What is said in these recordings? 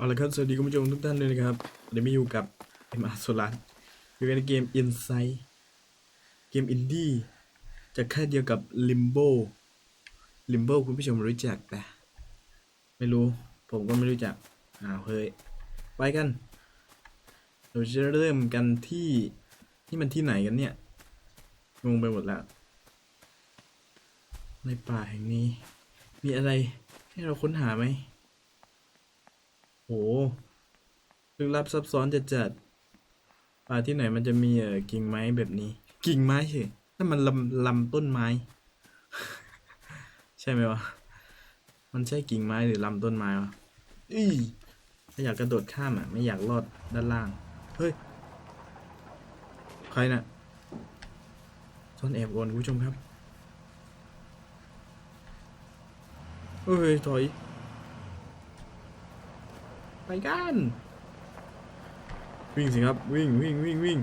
เอาละครับสวัสดีคุณผู้ชมทุกท่านเลยนะครับเดี๋ยวมาอยู่กับเอ็มอาร์โซลันอยู่ในเกม Insight เกมอินดี้จากค่ายเดียวกับ Limbo Limbo คุณผู้ชมรู้จักปะไม่รู้ ผมก็ไม่รู้จักอ้าวเฮ้ยไปกัน เราจะเริ่มกันที่นี่มันที่ไหนกันเนี่ยงงไปหมดแล้ว ในป่าแห่งนี้ มีอะไรให้เราค้นหาไหม โหลึกลับซับซ้อนจัดจัดป่าที่ไหนมันจะมีเอ่อกิ่งไม้แบบนี้ กิ่งไม้เฉยนั่นมันลำลำต้นไม้ ใช่ไหมวะ มันใช่กิ่งไม้หรือลำต้นไม้วะอีถ้าอยากกระโดดข้ามอะ ไม่อยากลอดด้านล่าง เฮ้ย ใครน่ะซ่อนแอบก่อนคุณผู้ชมครับ เฮ้ย ถอย ไปกันวิ่งสิครับวิ่งวิ่งวิ่งวิ่ง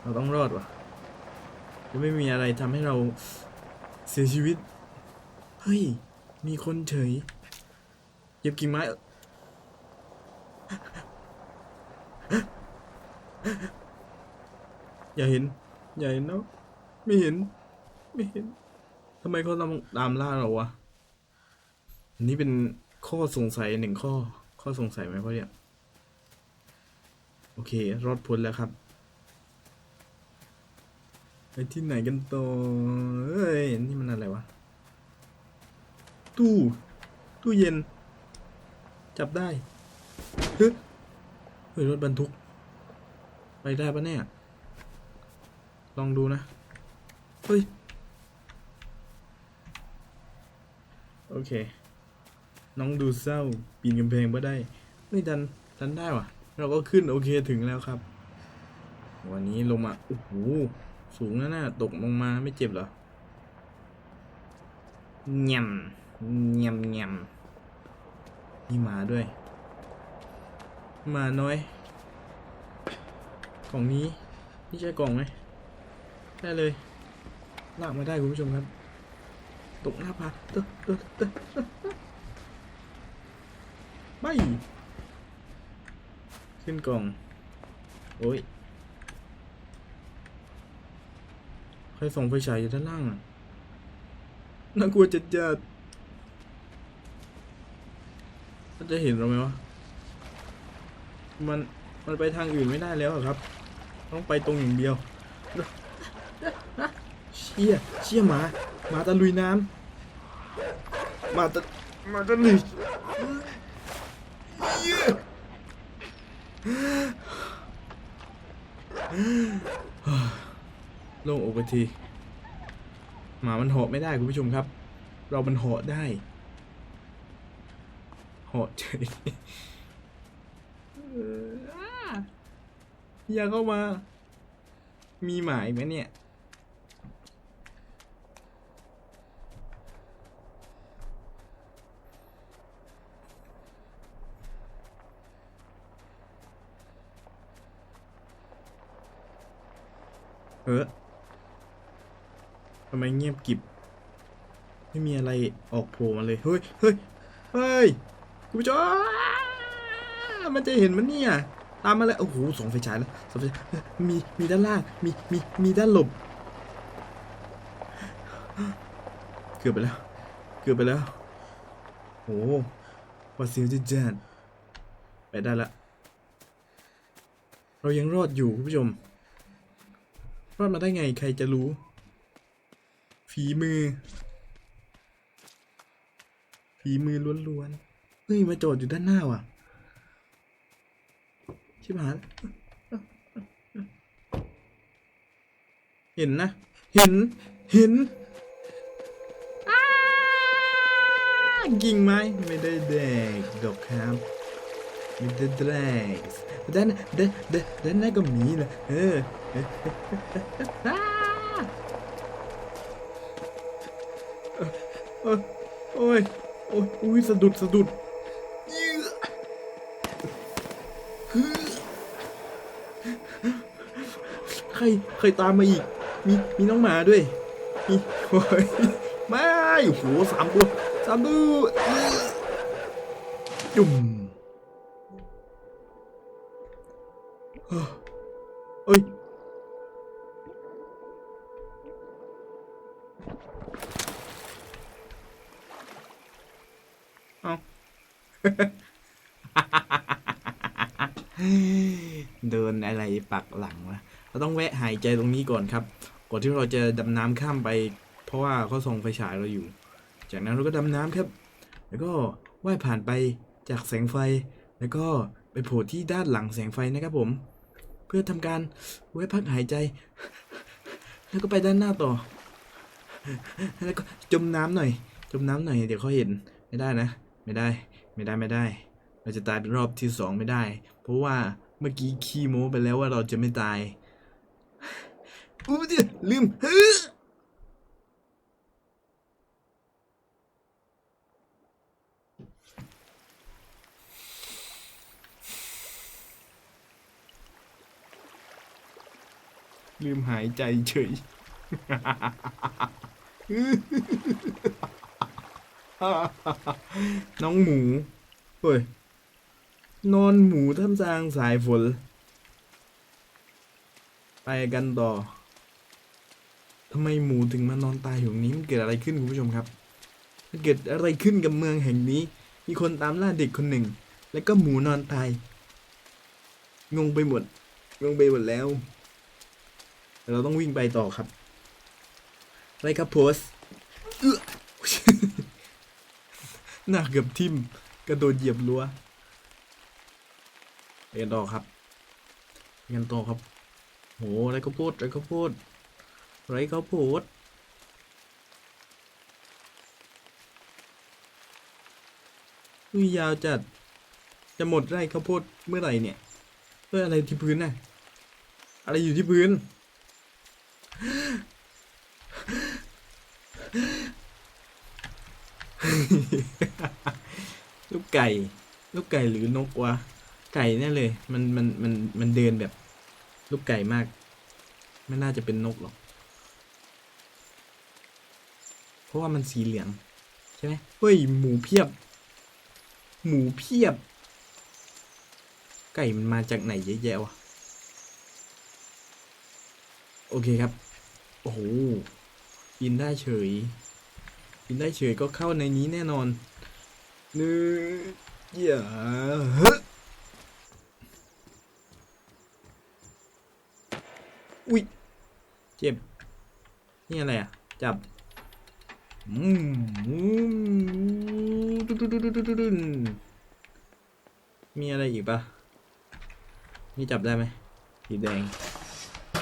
เราต้องรอดว่ะจะไม่มีอะไรทำให้เราเสียชีวิต เฮ้ย มีคนเฉยเก็บกิ่งไม้อย่าเห็น อย่าเห็นนะไม่เห็น ไม่เห็นทำไมเขาตามตามล่าเราวะ อันนี้เป็นข้อสงสัยหนึ่งข้อ ข้อสงสัยไหมพ่อเนี่ยโอเค รอดพ้นแล้วครับไปที่ไหนกันต่อเอ้ย นี่มันอะไรวะ ตู้ ตู้เย็น จับได้เฮ้ยเฮ้ยรถบรรทุก ไปได้ปะเนี่ย ลองดูนะ เฮ้ย โอเค น้องดูเศร้า ปีนกำแพงมาได้ไม่ดันดันได้ว่ะ เราก็ขึ้นโอเคถึงแล้วครับ วันนี้ลงมา โอ้โห สูงนะน่ะตกลงมาไม่เจ็บเหรอเงียมเงียมเงียมมีหมาด้วยหมาน้อย กล่องนี้ นี่ใช่กล่องไหมได้เลย ลากมาได้คุณผู้ชมครับ ตกหน้าผาเตอะเตอะเตอะ ไปขึ้นกล่อง โอ้ยใครส่งไฟฉายอยู่ด้านล่างน่ากลัวจัดจัดมันจะเห็นเราไหมวะ มัน มันไปทางอื่นไม่ได้แล้วครับ ต้องไปตรงอย่างเดียว เชี่ย เชี่ยหมา หมาตะลุยน้ำหมาตะหมาตะลุย โล่งอกไปทีหมามันเหาะไม่ได้คุณผู้ชมครับ เรามันเหาะได้เหาะเฉยอย่าเข้ามา มีหมาอีกไหมเนี่ย เออทำไมเงียบกิบ ไม่มีอะไรออกโผล่มาเลย เฮ้ย เฮ้ย เฮ้ยคุณผู้ชมมันจะเห็นมันเนี่ย ตามมาเลย โอ้โหสองไฟฉายแล้วสองไฟฉายมี มีด้านล่าง มี มี มีด้านหลบ เกือบไปแล้ว เกือบไปแล้ว โอ้โหว่าเสียวจะแจนไปได้ละ เรายังรอดอยู่คุณผู้ชม รอดมาได้ไงใครจะรู้ ฝีมือ ฝีมือล้วนๆเฮ้ยมาจอดอยู่ด้านหน้าว่ะ ชิบหายเห็นนะ เห็น เห็นอ้ากิ่งไม้ไม่ได้แดกดอกครับ ไม่ได้แดกด้านด้านด้านด้านหน้าก็มีนะเออโอ้ยโอ้ยอุ้ยสะดุดสะดุดเยื้อใครใครตามมาอีก มีมีน้องหมาด้วยมีโอ้ยไม่โอ้โหสามตัวสามตัวจุ่ม เดินอะไรปักหลังวะเราต้องแวะหายใจตรงนี้ก่อนครับ ก่อนที่เราจะดำน้ำข้ามไป เพราะว่าเขาส่งไฟฉายเราอยู่ จากนั้นเราก็ดำน้ำครับ แล้วก็ว่ายผ่านไปจากแสงไฟ แล้วก็ไปโผล่ที่ด้านหลังแสงไฟนะครับผม เพื่อทำการไว้พักหายใจ แล้วก็ไปด้านหน้าต่อ แล้วก็จมน้ำหน่อย จมน้ำหน่อย เดี๋ยวเขาเห็น ไม่ได้นะ ไม่ได้ ไม่ได้ไม่ได้ เราจะตายเป็นรอบที่สองไม่ได้ เพราะว่าเมื่อกี้คีโมไปแล้วว่าเราจะไม่ตายอู้ดี๋ยวลืมเฮ้ลืมหายใจเฉย น้องหมูเฮ้ยนอนหมูท่ามกลางสายฝน ไปกันต่อทำไมหมูถึงมานอนตายอยู่ตรงนี้มันเกิดอะไรขึ้นคุณผู้ชมครับ มันเกิดอะไรขึ้นกับเมืองแห่งนี้ มีคนตามล่าเด็กคนหนึ่ง แล้วก็หมูนอนตาย งงไปหมด งงไปหมดแล้ว เราต้องวิ่งไปต่อครับ ไรครับโพสเออ หน้าเกือบทิ่มกระโดดเหยียบรั้วไปกันต่อครับไปกันต่อครับโหอะไรก็พูดอะไรก็พูดอะไรก็พูดอุ้ยยาวจัด จะหมดไร่ข้าวโพดเมื่อไหร่เนี่ยเพื่ออะไรที่พื้นน่ะ อะไรอยู่ที่พื้น ลูกไก่ ลูกไก่หรือนกวะ ไก่แน่เลย มันมันมันมันเดินแบบ ลูกไก่มาก ไม่น่าจะเป็นนกหรอก เพราะว่ามันสีเหลือง ใช่ไหมเฮ้ย หมูเพียบ หมูเพียบ ไก่มันมาจากไหนเยอะแยะวะ โอเคครับ โอ้โหกินได้เฉย กินได้เฉยก็เข้าในนี้แน่นอนเนื้ออย่าฮะอุ้ย เจ็บ นี่อะไรอะ จับอืมมีอะไรอีกปะนี่จับได้ไหมสีแดง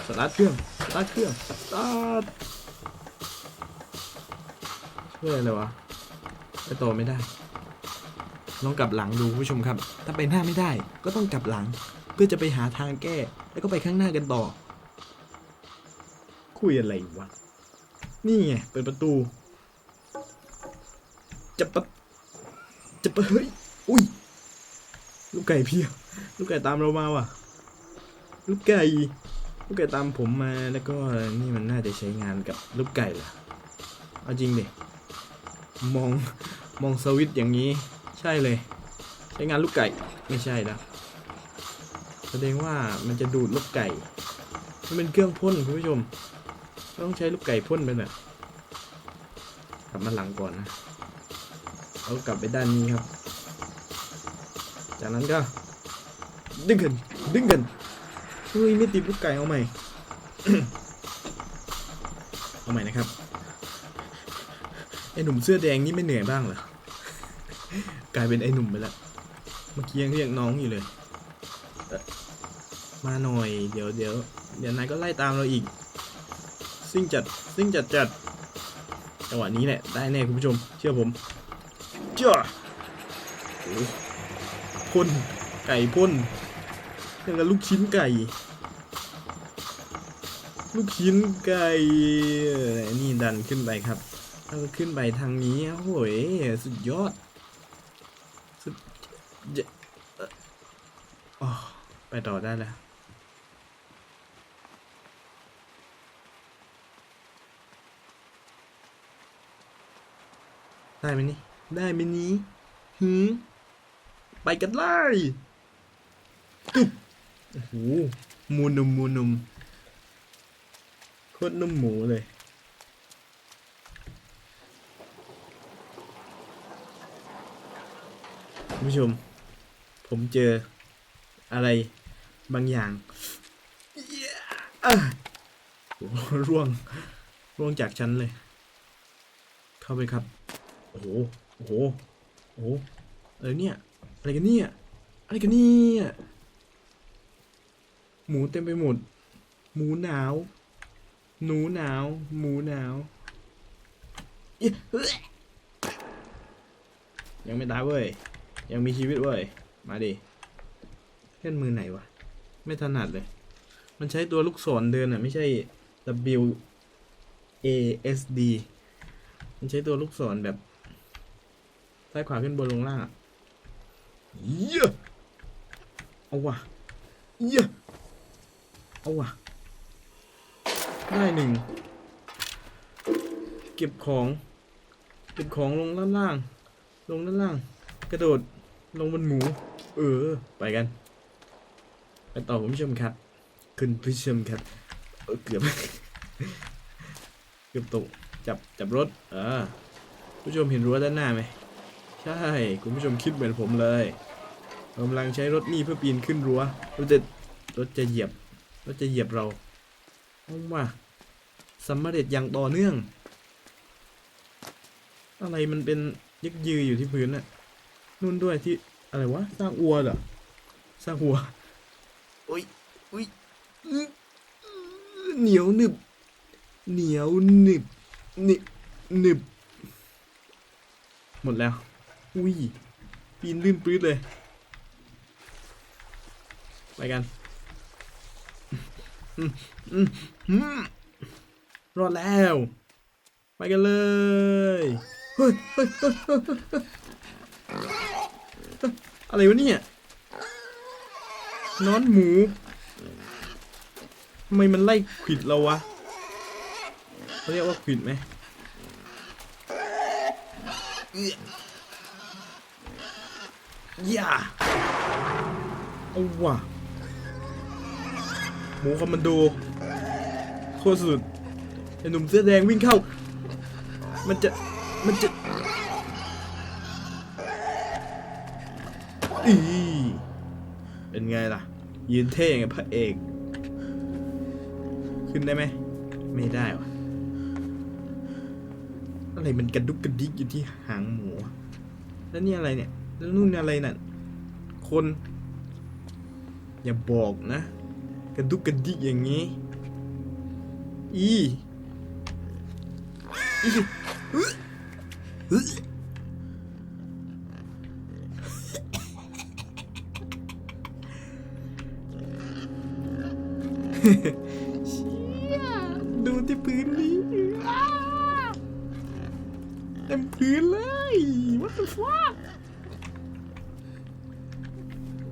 สตาร์ทเครื่อง สตาร์ทเครื่อง สตาร์ท ช่วยออะไรวะไปต่อไม่ได้ ลองกลับหลังดูผู้ชมครับ ถ้าไปหน้าไม่ได้ ก็ต้องกลับหลัง เพื่อจะไปหาทางแก้ แล้วก็ไปข้างหน้ากันต่อ คุยอะไรวะ นี่ไงเปิดประตู จะปะจะปะเฮ้ย อุ้ย ลูกไก่เพียลูกไก่ตามเรามาว่ะ ลูกไก่ ลูกไก่ตามผมมา แล้วก็นี่มันน่าจะใช้งานกับลูกไก่เหรอเอาจริงดิ มองมองสวิตอย่างนี้ ใช่เลย ใช้งานลูกไก่ไม่ใช่แล้วแสดงว่ามันจะดูดลูกไก่มันเป็นเครื่องพ่นคุณผู้ชม ต้องใช้ลูกไก่พ่นไปน่ะกลับมาหลังก่อนนะเอากลับไปด้านนี้ครับ จากนั้นก็ ดึงกันดึงกันเฮ้ยไม่ติดลูกไก่เอาใหม่ เอาใหม่นะครับ ไอหนุ่มเสื้อแดงนี่ไม่เหนื่อยบ้างเหรอ กลายเป็นไอหนุ่มไปล้วเมื่อกี้ยังเรียกน้องอยู่เลย มาหน่อย เดี๋ยวเดี๋ยวเดี๋ยวนายก็ไล่ตามเราอีก ซิ่งจัดซิ่งจัดจัดจังหวะนี้แหละได้แน่คุณผู้ชม เชื่อผมเจ้าโอ้พ่นไก่พ่นยังกับลูกชิ้นไก่ ลูกชิ้นไก่ นี่ดันขึ้นไปครับ แล้วก็ขึ้นไปทางนี้โอ้โหยสุดยอด สุดยอดเออไปต่อได้แล้วได้ไหมนี่ ได้ไหมนี้หืมไปกันเลยตึบโอ้โหหมูนุ่มหมูนุ่มโคตรนุ่มหมูเลย คุณ ผู้ชม ผมเจออะไรบางอย่างโอ้โหร่วง ร่วงจากชั้นเลย เข้าไปครับ โอ้โห โอ้โห โอ้โหอะไรเนี่ย อะไรกันเนี่ย อะไรกันเนี่ย หมูเต็มไปหมด หมูหนาว หนูหนาว หมูหนาวยยังไม่ตายเว้ย ยังมีชีวิตเว้ย มาดิเล่นมือไหนวะ ไม่ถนัดเลย มันใช้ตัวลูกศรเดินอะ ไม่ใช่ W A S D มันใช้ตัวลูกศรแบบซ้ายขวาขึ้นบนลงล่างอะเยี่ยเอาว่ะเยี่ยเอาว่ะได้หนึ่ง เก็บของ เก็บของลงด้านล่าง ลงด้านล่าง กระโดด ลงบนหมู เออ ไปกันไปต่อคุณผู้ชมครับ คุณผู้ชมครับ เออเกือบ เกือบตก จับ จับรถ เอ่าผู้ชมเห็นรั้วด้านหน้าไหม ใช่ คุณผู้ชมคิดเหมือนผมเลยกำลังใช้รถนี่เพื่อปีนขึ้นรั้ว รถจะ รถจะเหยียบ รถจะเหยียบเราเอาว่าสำเร็จอย่างต่อเนื่อง อะไรมันเป็นยึกยืออยู่ที่พื้นน่ะ นู่นด้วยที่อะไรวะสร้างอัวเหรอสร้างอัวอุ้ยอุ้ยอื้อเหนียวหนึบ เหนียวหนึบหนึบหนึบ หมดแล้ว อุ้ยปีนลื่นปื๊ดเลย ไปกันอืมอืมอืมรอดแล้ว ไปกันเลย เฮ้ยเฮ้ยเฮ้ยเฮ้ยเฮ้ยเฮ้ย อะไรวะเนี่ยนอนหมูทำไมมันไล่ขิดเราวะเขาเรียกว่าขิดไหมอย่าเอาว่ะหมูคอมมานโดโคตรสุดไอ้หนุ่มเสื้อแดงวิ่งเข้า มันจะ มันจะ อีเป็นไงล่ะ ยืนเท่ไงพระเอก ขึ้นได้ไหม ไม่ได้วะอะไรมันกระดุกกระดิกอยู่ที่หางหมู แล้วนี่อะไรเนี่ย แล้วนู่นอะไรน่ะคน อย่าบอกนะ กระดุกกระดิกอย่างนี้ อีอี เชี่ยดูที่พื้นนี้เต็มพื้นเลย what the fuck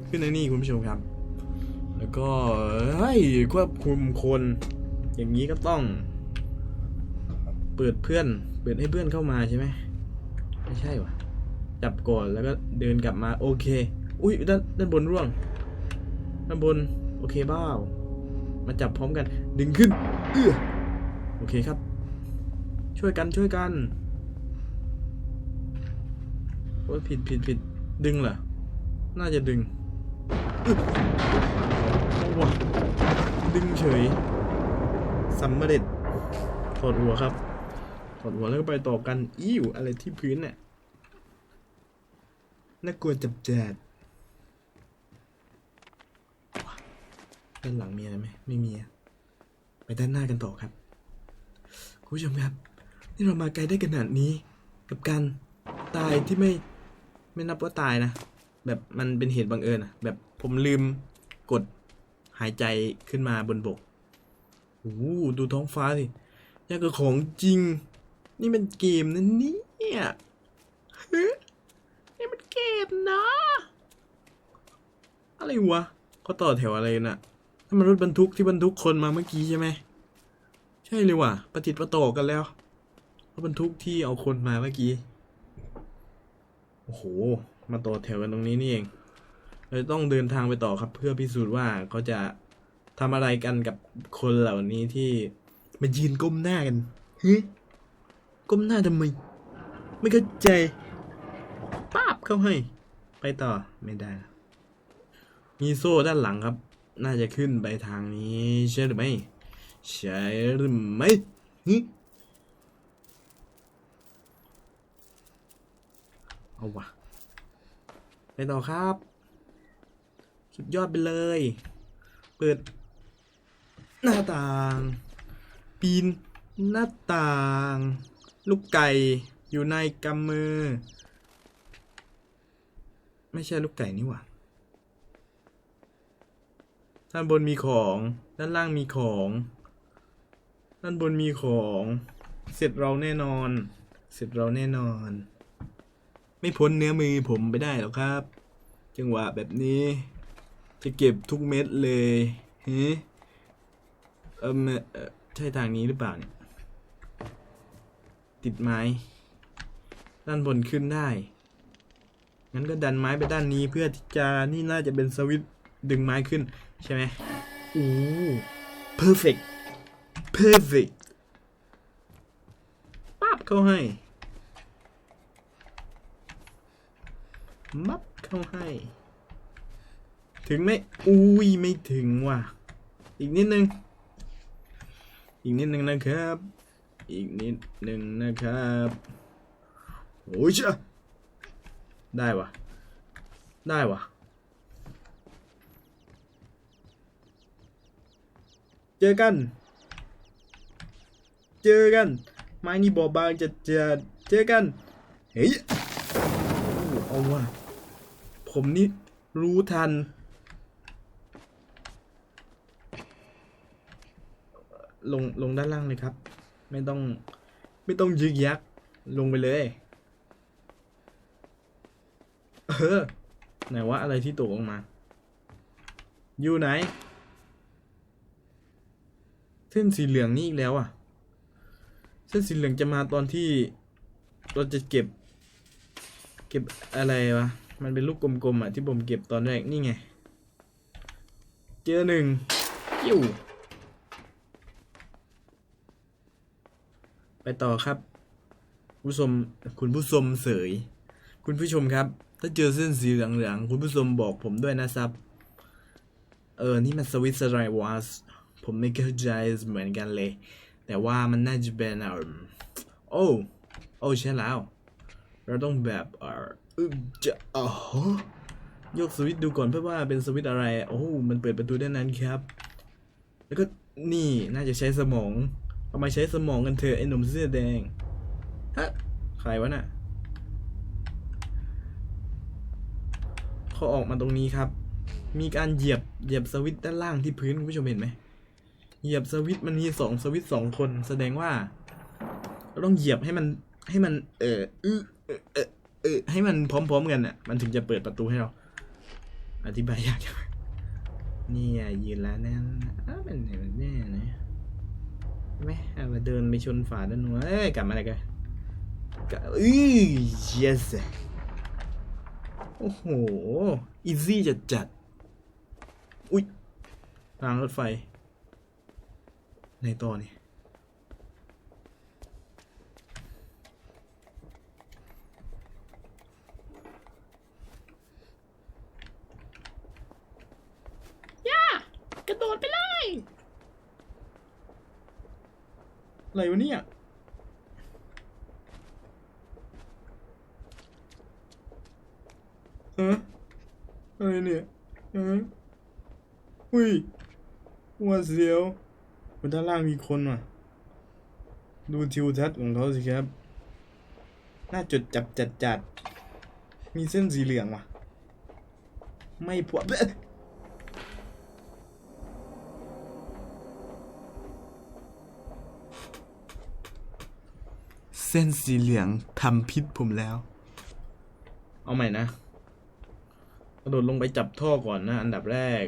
ขึ้นในนี่คุณผู้ชมครับ แล้วก็เฮ้ยควบคุมคน อย่างนี้ก็ต้อง เปิดเพื่อน เปิดให้เพื่อนเข้ามาใช่ไหมไม่ใช่วะจับก่อนแล้วก็เดินกลับมาโอเค อุ้ยด้านด้านบนร่วง ด้านบน โอเคบ้าว มาจับพร้อมกัน ดึงขึ้น เอื้อโอเคครับ ช่วยกันช่วยกันโอ้ยผิดผิดผิดดึงเหรอ น่าจะดึงอึ๊บเอาดึงเฉยสำเร็จถอดหัวครับถอดหัวแล้วก็ไปต่อกันอิ่วอะไรที่พื้นเนี่ยน่ากลัวจับแจด ด้านหลังมีอะไรไหมไม่มีไปด้านหน้ากันต่อครับคุณผู้ชมครับนี่เรามาไกลได้ขนาดนี้ กับการตายที่ไม่ไม่นับว่าตายนะ แบบมันเป็นเหตุบังเอิญอะแบบผมลืมกดหายใจขึ้นมาบนบกโอ้โหดูท้องฟ้าสิยังกับของจริง นี่มันเกมนะเนี่ยเฮ้ยนี่มันเกมนะ อะไรวะเขาต่อแถวอะไรนะถ้า มันรถบรรทุกที่บรรทุกคนมาเมื่อกี้ใช่ไหมใช่เลยว่ะประติดประต่อกันแล้วรถบรรทุกที่เอาคนมาเมื่อกี้โอ้โห มาต่อแถวกันตรงนี้นี่เองเราต้องเดินทางไปต่อครับ เพื่อพิสูจน์ว่าเขาจะทำอะไรกันกับคนเหล่านี้ที่มายืนก้มหน้ากันเฮ้ยก้มหน้าทำไม ไม่เข้าใจป้าบเข้าให้ ไปต่อไม่ได้ มีโซ่ด้านหลังครับ น่าจะขึ้นไปทางนี้ใช่หรือไม่ใช่หรือไม่เอาวะไปต่อครับ สุดยอดไปเลย เปิด หน้าต่าง ปีน หน้าต่าง ลูกไก่อยู่ในกำมือ ไม่ใช่ลูกไก่นี่หว่า ด้านบนมีของ ด้านล่างมีของ ด้านบนมีของ เสร็จเราแน่นอน เสร็จเราแน่นอน ไม่พ้นเนื้อมือผมไปได้หรอกครับ จังหวะแบบนี้ จะเก็บทุกเม็ดเลยเฮ้เออใช่ทางนี้หรือเปล่าเนี่ย ติดไม้ ด้านบนขึ้นได้ งั้นก็ดันไม้ไปด้านนี้เพื่อที่จะนี่น่าจะเป็นสวิตดึงไม้ขึ้น ใช่ไหมโอ้ perfect perfect ปั๊บเข้าให้มับเข้าให้ ถึงไหมอุ้ยไม่ถึงว่ะ อีกนิดนึง อีกนิดนึงนะครับ อีกนิดนึงนะครับโอ้ยเจ้าได้วะได้วะ จอกัน เจอกัน ไม้นี่บอบบางจะเจอเจอกัน เฮ้ยเอาว่ะผมนี่รู้ทัน ลง ลงด้านล่างเลยครับ ไม่ต้อง ไม่ต้องยึกยัก ลงไปเลย เออ ไหนว่าอะไรที่ตกลงมา อยู่ไหน เส้นสีเหลืองนี่อีกแล้วอะ เส้นสีเหลืองจะมาตอนที่เราจะเก็บ เก็บอะไรวะ มันเป็นลูกกลมๆอะที่ผมเก็บตอนแรกนี่ไง เจอหนึ่งยิ้วไปต่อครับ ผู้ชมคุณผู้ชมเสย คุณผู้ชมครับ ถ้าเจอเส้นสีเหลืองๆคุณผู้ชมบอกผมด้วยนะครับ เออ นี่มันสวิตอะไรวะ ผมไม่เข้าใจเหมือนกันเลย แต่ว่ามันน่าจะเป็นเออโอ้โอ้ใช่แล้ว เราต้องแบบเออจะอ๋อยกสวิตช์ดูก่อนเพื่อว่าเป็นสวิตช์อะไร โอ้ มันเปิดประตูด้านนั้นครับ แล้วก็นี่น่าจะใช้สมอง เอามาใช้สมองกันเถอะไอ้หนุ่มเสื้อแดง ฮะ ใครวะน่ะเขาออกมาตรงนี้ครับ มีการเหยียบเหยียบสวิตช์ด้านล่างที่พื้นคุณผู้ชมเห็นไหม เหยียบสวิตช์มันมีสองสวิตช์สองคน แสดงว่าเราต้องเหยียบให้มันให้มัน เออเออเออเออเออให้มันพร้อมๆกันน่ะ มันถึงจะเปิดประตูให้เรา อธิบายยากจังนี่อะยืนแล้วแน่นอ้าวเป็นแน่นะไม่เอามาเดินไปชนฝาด้านนู้นเอ้ยกลับมาอะไรกันกลับอือ yes โอ้โห อีซี่จัดจัด อุ้ยรางรถไฟ ในต่อนี่ย่ากระโดดไปเลยอะไรวะเนี่ยฮะอะไรเนี่ยฮะอุ้ยหัวเสียวบ นด้านล่างมีคนว่ะ ดูทิวทัศน์ของเขาสิครับ น่าจดจับจัดจัด มีเส้นสีเหลืองว่ะ ไม่พอเอ๊ะเส้นสีเหลืองทำพิษผมแล้ว เอาใหม่นะ กระโดดลงไปจับท่อก่อนนะ อันดับแรก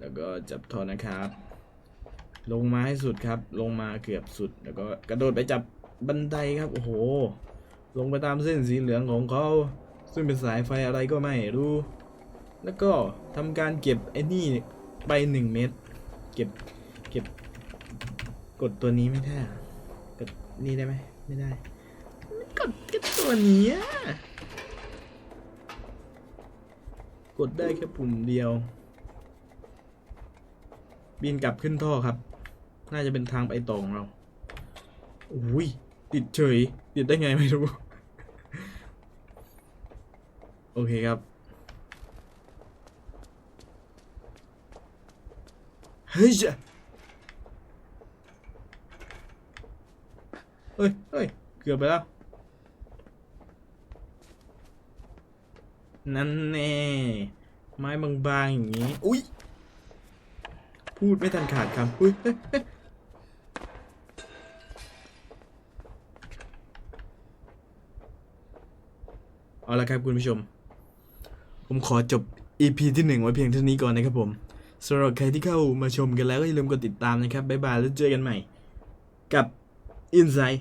แล้วก็จับท่อนะครับ ลงมาให้สุดครับ ลงมาเกือบสุด แล้วก็กระโดดไปจับบันไดครับ โอ้โห ลงไปตามเส้นสีเหลืองของเขา ซึ่งเป็นสายไฟอะไรก็ไม่รู้ แล้วก็ทำการเก็บไอ้นี่ไปหนึ่งเม็ด เก็บ เก็บ กดตัวนี้ไม่ได้กดนี่ได้ไหม ไม่ได้ กดแค่ตัวนี้กดได้แค่ปุ่มเดียว บินกลับขึ้นท่อครับ น่าจะเป็นทางไปต่อของเราอุ้ยติดเฉย ติดได้ไงไม่รู้ โอเคครับ เฮ้ยจะเฮ้ย เฮ้ย เกือบไปแล้ว นั่นแน่ ไม้บางๆอย่างนี้ อุ้ยพูดไม่ทันขาดคำอุ้ย เอาละครับคุณผู้ชม ผมขอจบ EP ที่หนึ่งไว้เพียงเท่านี้ก่อนนะครับผมสำหรับใครที่เข้ามาชมกันแล้วก็อย่าลืมกดติดตามนะครับบ๊ายบายแล้วเจอกันใหม่ กับ Inside